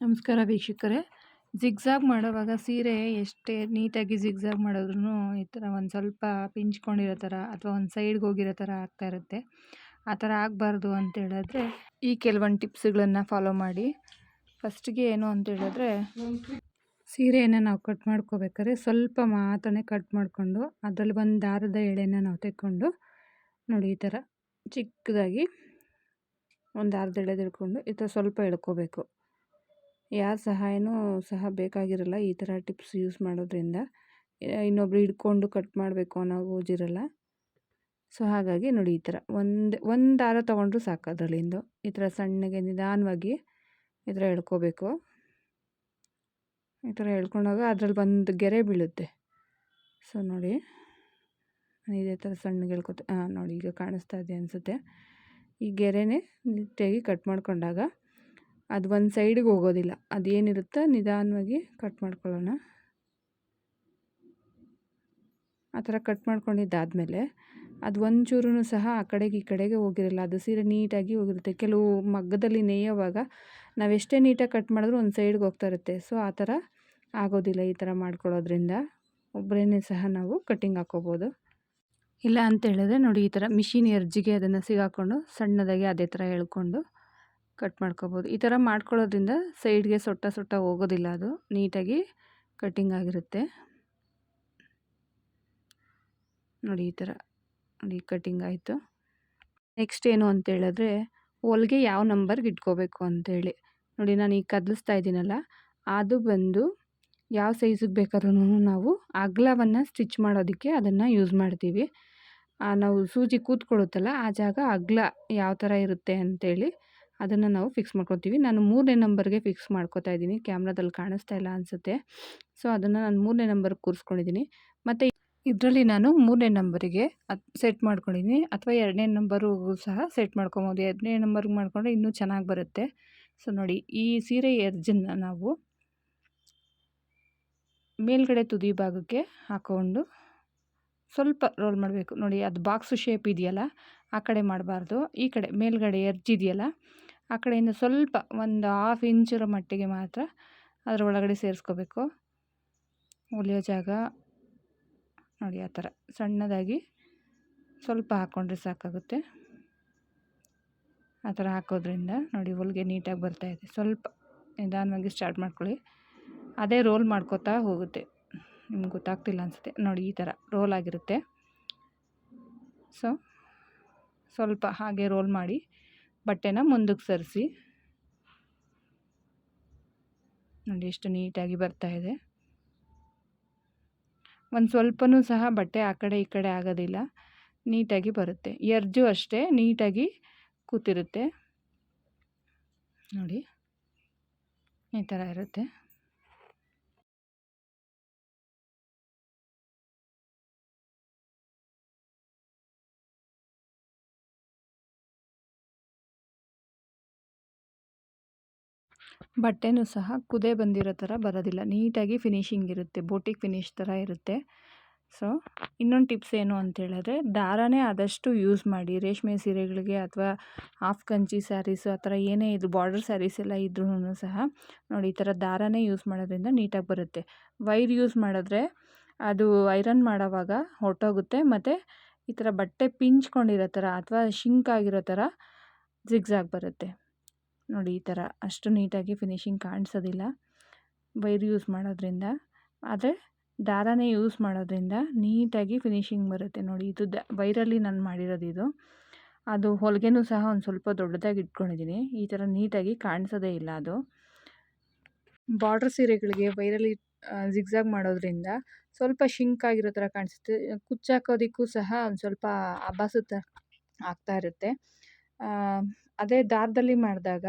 ನಮಸ್ಕಾರ ವೀಕ್ಷಕರೇ. ಜಿಗ್ಜಾಗ್ ಮಾಡೋವಾಗ ಸೀರೆ ಎಷ್ಟೇ ನೀಟಾಗಿ ಜಿಗ್ಜಾಗ್ ಮಾಡಿದ್ರೂ ಈ ಥರ ಒಂದು ಸ್ವಲ್ಪ ಪಿಂಚ್ಕೊಂಡಿರೋ ಥರ ಅಥವಾ ಒಂದು ಸೈಡ್ಗೆ ಹೋಗಿರೋ ಥರ ಆಗ್ತಾ ಇರುತ್ತೆ. ಆ ಥರ ಆಗಬಾರ್ದು ಅಂತೇಳಿದ್ರೆ ಈ ಕೆಲವೊಂದು ಟಿಪ್ಸ್ಗಳನ್ನು ಫಾಲೋ ಮಾಡಿ. ಫಸ್ಟಿಗೆ ಏನು ಅಂತೇಳಿದ್ರೆ ಸೀರೆಯನ್ನು ನಾವು ಕಟ್ ಮಾಡ್ಕೋಬೇಕಾದ್ರೆ ಸ್ವಲ್ಪ ಮಾತ್ರನೇ ಕಟ್ ಮಾಡಿಕೊಂಡು ಅದರಲ್ಲಿ ಒಂದು ದಾರದ ಎಳೆನ ನಾವು ತೆಕ್ಕೊಂಡು ನೋಡಿ ಈ ಥರ. ಚಿಕ್ಕದಾಗಿ ಒಂದು ಅರ್ಧ ಎಳೆ ತಿಳ್ಕೊಂಡು ಈ ಥರ ಸ್ವಲ್ಪ ಎಳ್ಕೋಬೇಕು. ಯಾರ ಸಹಾಯನೂ ಸಹ ಬೇಕಾಗಿರಲ್ಲ ಈ ಥರ ಟಿಪ್ಸ್ ಯೂಸ್ ಮಾಡೋದ್ರಿಂದ. ಇನ್ನೊಬ್ರು ಹಿಡ್ಕೊಂಡು ಕಟ್ ಮಾಡಬೇಕು ಅನ್ನೋ ಓಜಿರಲ್ಲ ಸೊ, ಹಾಗಾಗಿ ನೋಡಿ ಈ ಥರ ಒಂದು ಒಂದು ದಾರ ತೊಗೊಂಡ್ರು ಸಾಕು ಅದರಲ್ಲಿಂದು. ಈ ಥರ ಸಣ್ಣಗೆ ನಿಧಾನವಾಗಿ ಈ ಥರ ಎಳ್ಕೋಬೇಕು. ಈ ಥರ ಎಳ್ಕೊಂಡಾಗ ಅದ್ರಲ್ಲಿ ಒಂದು ಗೆರೆ ಬೀಳುತ್ತೆ. ಸೊ, ನೋಡಿ. ಇದೇ ಥರ ಸಣ್ಣಗೆ ಹೇಳ್ಕೊತ ನೋಡಿ ಈಗ ಕಾಣಿಸ್ತಾ ಇದೆ ಅನಿಸುತ್ತೆ. ಈ ಗೆರೆನೇ ನೀಟಾಗಿ ಕಟ್ ಮಾಡ್ಕೊಂಡಾಗ ಅದು ಒಂದು ಸೈಡಿಗೆ ಹೋಗೋದಿಲ್ಲ. ಅದೇನಿರುತ್ತೋ ನಿಧಾನವಾಗಿ ಕಟ್ ಮಾಡ್ಕೊಳ್ಳೋಣ. ಆ ಥರ ಕಟ್ ಮಾಡ್ಕೊಂಡಿದ್ದಾದಮೇಲೆ ಅದು ಒಂಚೂರು ಸಹ ಆ ಕಡೆಗೆ ಈ ಕಡೆಗೆ ಹೋಗಿರಲ್ಲ. ಅದು ಸೀರೆ ನೀಟಾಗಿ ಹೋಗಿರುತ್ತೆ. ಕೆಲವು ಮಗ್ಗದಲ್ಲಿ ನೇಯೋವಾಗ ನಾವೆಷ್ಟೇ ನೀಟಾಗಿ ಕಟ್ ಮಾಡಿದ್ರೂ ಒಂದು ಸೈಡ್ಗೆ ಹೋಗ್ತಾ ಇರುತ್ತೆ. ಸೊ ಆ ಥರ ಆಗೋದಿಲ್ಲ ಈ ಥರ ಮಾಡ್ಕೊಳ್ಳೋದ್ರಿಂದ. ಒಬ್ಬರೇ ಸಹ ನಾವು ಕಟ್ಟಿಂಗ್ ಹಾಕ್ಕೋಬೋದು. ಇಲ್ಲ ಅಂತ ಹೇಳಿದ್ರೆ ನೋಡಿ ಈ ಥರ ಮಿಷಿನ್ ಎರ್ಜಿಗೆ ಅದನ್ನು ಸಿಗಾಕೊಂಡು ಸಣ್ಣದಾಗಿ ಅದೇ ಥರ ಹೇಳ್ಕೊಂಡು ಕಟ್ ಮಾಡ್ಕೋಬೋದು. ಈ ಥರ ಮಾಡ್ಕೊಳ್ಳೋದ್ರಿಂದ ಸೈಡ್ಗೆ ಸೊಟ್ಟ ಸೊಟ್ಟ ಹೋಗೋದಿಲ್ಲ ಅದು. ನೀಟಾಗಿ ಕಟ್ಟಿಂಗ್ ಆಗಿರುತ್ತೆ. ನೋಡಿ ಈ ಥರ ನೋಡಿ ಕಟ್ಟಿಂಗ್ ಆಯಿತು. ನೆಕ್ಸ್ಟ್ ಏನು ಅಂತ ಹೇಳಿದ್ರೆ ಹೋಲ್ಗೆ ಯಾವ ನಂಬರ್ಗೆ ಇಟ್ಕೋಬೇಕು ಅಂತೇಳಿ ನೋಡಿ ನಾನು ಈಗ ಕದಲಿಸ್ತಾ ಇದ್ದೀನಲ್ಲ, ಅದು ಬಂದು ಯಾವ ಸೈಜಿಗೆ ಬೇಕಾದ್ರೂ ನಾವು ಅಗಲವನ್ನು ಸ್ಟಿಚ್ ಮಾಡೋದಕ್ಕೆ ಅದನ್ನು ಯೂಸ್ ಮಾಡ್ತೀವಿ. ನಾವು ಸೂಜಿ ಕೂತ್ಕೊಳ್ಳುತ್ತಲ್ಲ ಆ ಜಾಗ ಅಗಲ ಯಾವ ಥರ ಇರುತ್ತೆ ಅಂತೇಳಿ ಅದನ್ನು ನಾವು ಫಿಕ್ಸ್ ಮಾಡ್ಕೊತೀವಿ ನಾನು ಮೂರನೇ ನಂಬರ್ಗೆ ಫಿಕ್ಸ್ ಮಾಡ್ಕೋತಾ ಇದ್ದೀನಿ. ಕ್ಯಾಮ್ರಾದಲ್ಲಿ ಕಾಣಿಸ್ತಾ ಇಲ್ಲ ಅನಿಸುತ್ತೆ. ಸೊ, ಅದನ್ನು ನಾನು ಮೂರನೇ ನಂಬರ್ಗೆ ಕೂರಿಸ್ಕೊಂಡಿದ್ದೀನಿ. ಮತ್ತು ಇದರಲ್ಲಿ ನಾನು ಮೂರನೇ ನಂಬರಿಗೆ ಅದು ಸೆಟ್ ಮಾಡ್ಕೊಂಡಿದ್ದೀನಿ. ಅಥವಾ ಎರಡನೇ ನಂಬರು ಸಹ ಸೆಟ್ ಮಾಡ್ಕೊಬೋದು. ಎರಡನೇ ನಂಬರ್ಗೆ ಮಾಡಿಕೊಂಡ್ರೆ ಇನ್ನೂ ಚೆನ್ನಾಗಿ ಬರುತ್ತೆ. ಸೊ, ನೋಡಿ ಈ ಸೀರೆ ಎರ್ಜನ್ನು ನಾವು ಮೇಲ್ಗಡೆ ತುದಿ ಭಾಗಕ್ಕೆ ಹಾಕ್ಕೊಂಡು ಸ್ವಲ್ಪ ರೋಲ್ ಮಾಡಬೇಕು. ನೋಡಿ, ಅದು ಬಾಕ್ಸು ಶೇಪ್ ಇದೆಯಲ್ಲ, ಆ ಕಡೆ ಮಾಡಬಾರ್ದು. ಈ ಕಡೆ ಮೇಲ್ಗಡೆ ಎರ್ಜಿದೆಯಲ್ಲ ಆ ಕಡೆಯಿಂದ ಸ್ವಲ್ಪ ಒಂದು ಹಾಫ್ ಇಂಚರ ಮಟ್ಟಿಗೆ ಮಾತ್ರ ಅದರ ಒಳಗಡೆ ಸೇರಿಸ್ಕೋಬೇಕು. ಹೊಲಿಯೋ ಜಾಗ, ನೋಡಿ, ಆ ಥರ. ಸಣ್ಣದಾಗಿ ಸ್ವಲ್ಪ ಹಾಕ್ಕೊಂಡ್ರೆ ಸಾಕಾಗುತ್ತೆ. ಆ ಥರ ಹಾಕೋದ್ರಿಂದ, ನೋಡಿ, ಹೊಲಿಗೆ ನೀಟಾಗಿ ಬರ್ತಾಯಿದೆ ಸ್ವಲ್ಪ ನಿಧಾನವಾಗಿ ಸ್ಟಾರ್ಟ್ ಮಾಡ್ಕೊಳ್ಳಿ. ಅದೇ ರೋಲ್ ಮಾಡ್ಕೋತಾ ಹೋಗುತ್ತೆ. ನಿಮ್ಗೆ ಗೊತ್ತಾಗ್ತಿಲ್ಲ ಅನಿಸುತ್ತೆ. ನೋಡಿ, ಈ ಥರ ರೋಲ್ ಆಗಿರುತ್ತೆ. ಸೊ, ಸ್ವಲ್ಪ ಹಾಗೆ ರೋಲ್ ಮಾಡಿ ಬಟ್ಟೆನ ಮುಂದಕ್ಕೆ ಸರಿಸಿ. ನೋಡಿ, ಎಷ್ಟು ನೀಟಾಗಿ ಬರ್ತಾ ಇದೆ. ಒಂದು ಸ್ವಲ್ಪನೂ ಸಹ ಬಟ್ಟೆ ಆ ಕಡೆ ಈ ಕಡೆ ಆಗೋದಿಲ್ಲ. ನೀಟಾಗಿ ಬರುತ್ತೆ. ಎರ್ಜು ಅಷ್ಟೇ ನೀಟಾಗಿ ಕೂತಿರುತ್ತೆ. ನೋಡಿ, ಈ ಥರ ಇರುತ್ತೆ. ಬಟ್ಟೆನೂ ಸಹ ಕುದೇ ಬಂದಿರೋ ಥರ ಬರೋದಿಲ್ಲ. ನೀಟಾಗಿ ಫಿನಿಶಿಂಗ್ ಇರುತ್ತೆ. ಬೋಟಿಕ್ ಫಿನಿಶ್ ಥರ ಇರುತ್ತೆ. ಸೊ, ಇನ್ನೊಂದು ಟಿಪ್ಸ್ ಏನು ಅಂತೇಳಿದ್ರೆ ದಾರನೇ ಆದಷ್ಟು ಯೂಸ್ ಮಾಡಿ. ರೇಷ್ಮೆ ಸೀರೆಗಳಿಗೆ ಅಥವಾ ಹಾಫ್ ಕಂಚಿ ಸ್ಯಾರೀಸು ಆ ಥರ ಏನೇ ಇದು ಬಾರ್ಡರ್ ಸ್ಯಾರೀಸ್ ಎಲ್ಲ ಇದ್ರೂ ಸಹ ನೋಡಿ, ಈ ಥರ ದಾರನೇ ಯೂಸ್ ಮಾಡೋದ್ರಿಂದ ನೀಟಾಗಿ ಬರುತ್ತೆ. ವೈರ್ ಯೂಸ್ ಮಾಡಿದ್ರೆ ಅದು ಐರನ್ ಮಾಡೋವಾಗ ಹೊರಟೋಗುತ್ತೆ. ಮತ್ತು ಈ ಥರ ಬಟ್ಟೆ ಪಿಂಚ್ಕೊಂಡಿರೋ ಥರ ಅಥವಾ ಶಿಂಕ್ ಆಗಿರೋ ಥರ ಜಿಗ್ಸಾಗಿ ಬರುತ್ತೆ. ನೋಡಿ ಈ ಥರ ಅಷ್ಟು ನೀಟಾಗಿ ಫಿನಿಶಿಂಗ್ ಕಾಣಿಸೋದಿಲ್ಲ. ವೈರ್ ಯೂಸ್ ಮಾಡೋದ್ರಿಂದ. ಆದರೆ ದಾರನೇ ಯೂಸ್ ಮಾಡೋದ್ರಿಂದ ನೀಟಾಗಿ ಫಿನಿಶಿಂಗ್ ಬರುತ್ತೆ ನೋಡಿ. ಇದು ದ ವೈರಲ್ಲಿ ನಾನು ಮಾಡಿರೋದು ಇದು ಅದು ಹೊಲಿಗೆನೂ ಸಹ ಒಂದು ಸ್ವಲ್ಪ ದೊಡ್ಡದಾಗಿ ಇಟ್ಕೊಂಡಿದ್ದೀನಿ ಈ ಥರ ನೀಟಾಗಿ ಕಾಣಿಸೋದೇ ಇಲ್ಲ ಅದು. ಬಾರ್ಡ್ರ್ ಸೀರೆಗಳಿಗೆ ವೈರಲ್ಲಿ ಜಿಗ್ಜಾಗ್ ಮಾಡೋದ್ರಿಂದ ಸ್ವಲ್ಪ ಶಿಂಕ್ ಆಗಿರೋ ಥರ ಕಾಣಿಸುತ್ತೆ. ಕುಚ್ಚಾಕೋದಕ್ಕೂ ಸಹ ಒಂದು ಸ್ವಲ್ಪ ಆಭಾಸ ಆಗ್ತಾ ಇರುತ್ತೆ. ಅದೇ ದಾರದಲ್ಲಿ ಮಾಡಿದಾಗ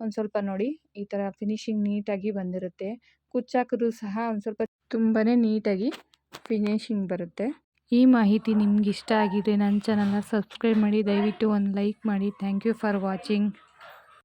ಒಂದು ಸ್ವಲ್ಪ ನೋಡಿ ಈ ಥರ ಫಿನಿಶಿಂಗ್ ನೀಟಾಗಿ ಬಂದಿರುತ್ತೆ. ಕುಚ್ಚಾಕಿದ್ರೂ ಸಹ ಒಂದು ಸ್ವಲ್ಪ ತುಂಬಾ ನೀಟಾಗಿ ಫಿನಿಶಿಂಗ್ ಬರುತ್ತೆ. ಈ ಮಾಹಿತಿ ನಿಮ್ಗೆ ಇಷ್ಟ ಆಗಿದೆ ನನ್ನ ಚಾನಲ್ನ ಸಬ್ಸ್ಕ್ರೈಬ್ ಮಾಡಿ, ದಯವಿಟ್ಟು ಒಂದು ಲೈಕ್ ಮಾಡಿ. Thank you for watching